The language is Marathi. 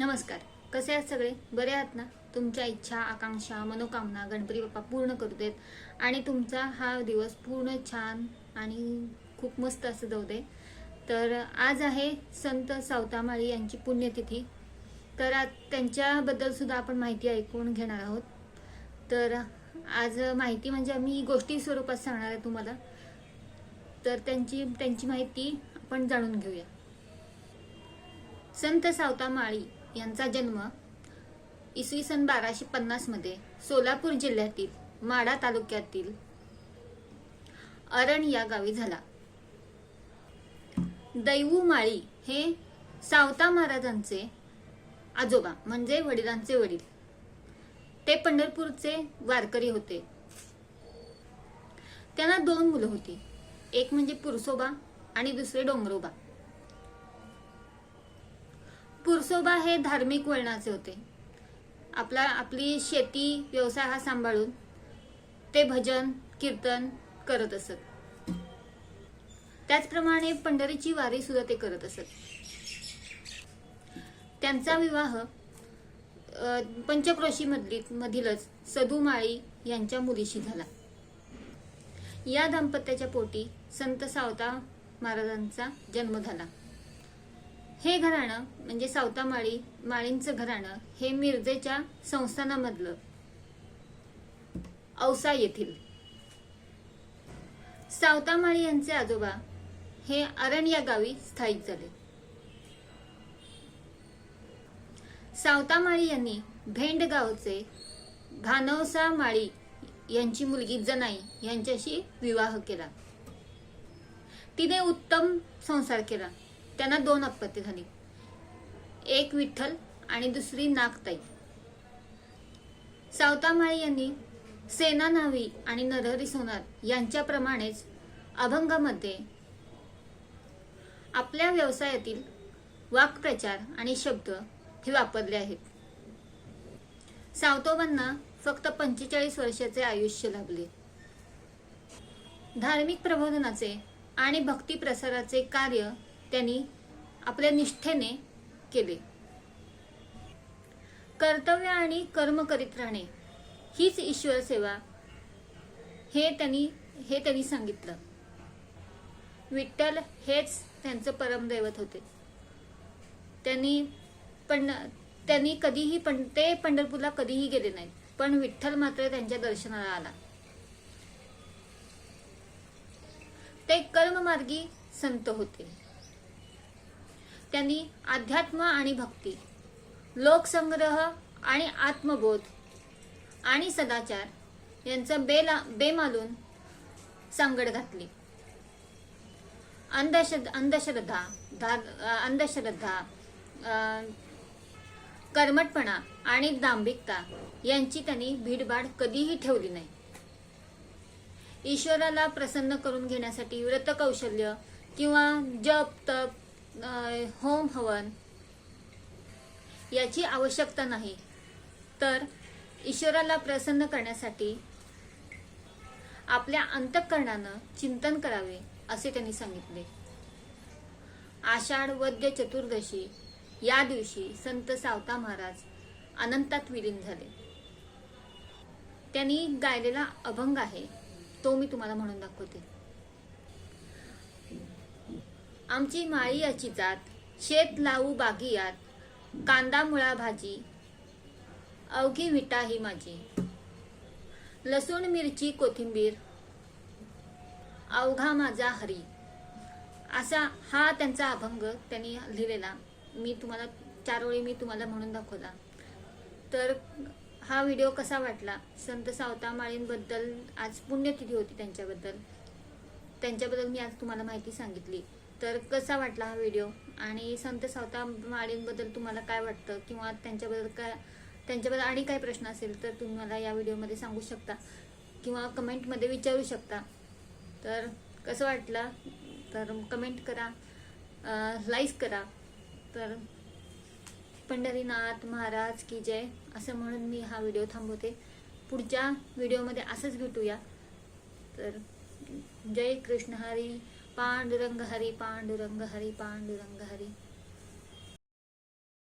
नमस्कार. कसे आहात सगळे? बरे आहात ना? तुमच्या इच्छा आकांक्षा मनोकामना गणपती बाप्पा पूर्ण करू देत आणि तुमचा हा दिवस पूर्ण छान आणि खूप मस्त असं जाऊ दे. तर आज आहे संत सावतामाळी यांची पुण्यतिथी. तर आज त्यांच्याबद्दल सुद्धा आपण माहिती ऐकून घेणार आहोत. तर आज माहिती म्हणजे आम्ही गोष्टी स्वरूपात सांगणार आहे तुम्हाला. तर त्यांची त्यांची माहिती आपण जाणून घेऊया. संत सावतामाळी यांचा जन्म इसवी सन बाराशे पन्नासमध्ये सोलापूर जिल्ह्यातील माडा तालुक्यातील अरण या गावी झाला. दैवू माळी हे सावता महाराजांचे आजोबा म्हणजे वडिलांचे वडील. ते पंढरपूरचे वारकरी होते. त्यांना दोन मुलं होती. एक म्हणजे पुरसोबा आणि दुसरे डोंगरोबा. पुरसोबा हे धार्मिक वळणाचे होते. आपला आपली शेती व्यवसाय हा सांभाळून ते भजन कीर्तन करत असत. त्याचप्रमाणे पंढरीची वारी सुद्धा ते करत असत. त्यांचा विवाह पंचक्रोशी मधली मधीलच सधुमाळी यांच्या मुलीशी झाला. या दाम्पत्याच्या पोटी संत सावता महाराजांचा जन्म झाला. हे घराणं म्हणजे सावतामाळी माळींचं घराणं हे मिरजेच्या संस्थानामधलं औसा येथील. सावतामाळी यांचे आजोबा हे अरण या गावी स्थायिक झाले. सावतामाळी यांनी भेंड गावचे भानवसा माळी यांची मुलगी जनाई यांच्याशी विवाह केला. तिने उत्तम संसार केला. त्यांना दोन अपत्य झाली. एक विठ्ठल आणि दुसरी नागताई. सावतामाळी यांनी सेना न्हावी आणि नरहरी सोनार यांच्याप्रमाणेच अभंगामध्ये आपल्या व्यवसायातील वाक्प्रचार आणि शब्द हे वापरले आहेत. सावतोबांना फक्त पंचेचाळीस वर्षाचे आयुष्य लाभले. धार्मिक प्रबोधनाचे आणि भक्ती प्रसाराचे कार्य त्यांनी आपल्या निष्ठेने केले. कर्तव्य आणि कर्म करीत राहणे हीच ईश्वर सेवा हे त्यांनी हे त्यांनी सांगितलं. विठ्ठल हेच त्यांचं परमदैवत होते. त्यांनी पण त्यांनी कधीही पण ते पंढरपूरला कधीही गेले नाहीत पण विठ्ठल मात्र त्यांच्या दर्शनाला आला. ते कर्ममार्गी संत होते. त्यांनी अध्यात्म आणि भक्ती लोकसंग्रह आणि आत्मबोध आणि सदाचार यांचं बेला बेमालून सांगड घातली. अंधश्रद्धा अंधश्रद्धा धा- अंधश्रद्धा कर्मटपणा आणि दांभिकता यांची त्यांनी भीडभाड कधीही ठेवली नाही. ईश्वराला प्रसन्न करून घेण्यासाठी व्रत कौशल्य किंवा जप तप होम हवन याची आवश्यकता नाही. तर ईश्वराला प्रसन्न करण्यासाठी आपल्या अंतःकरणानं चिंतन करावे असे त्यांनी सांगितले. आषाढ वद्य चतुर्दशी या दिवशी संत सावता महाराज अनंतात विलीन झाले. त्यांनी गायलेला अभंग आहे तो मी तुम्हाला म्हणून दाखवते. आमची माळी याची जात शेत लावू बागियात कांदा मुळा भाजी अवघी विटा ही माझी. लसूण मिरची कोथिंबीर अवघा माझा हरी. असा हा त्यांचा अभंग त्यांनी लिहिलेला. मी तुम्हाला चार वेळी मी तुम्हाला म्हणून दाखवला. तर हा व्हिडिओ कसा वाटला? संत सावता माळींबद्दल आज पुण्यतिथी होती त्यांच्याबद्दल. त्यांच्याबद्दल मी आज तुम्हाला माहिती सांगितली. तर कसा वाटला हा व्हिडिओ आणि संत सावता माळींबद्दल तुम्हाला काय वाटतं? किंवा त्यांच्याबद्दल काय त्यांच्याबद्दल आणि काय प्रश्न असेल तर तुम्ही मला या व्हिडिओमध्ये सांगू शकता. किंवा कमेंटमध्ये विचारू शकता. तर कसं वाटलं? तर कमेंट करा. लाईक करा. तर पंढरीनाथ महाराज की जय असं म्हणून मी हा व्हिडिओ थांबवते. पुढच्या व्हिडिओमध्ये असंच भेटूया. तर जय कृष्ण हरी. पांडुरंग हरी पांडुरंग हरी पांडुरंग हरी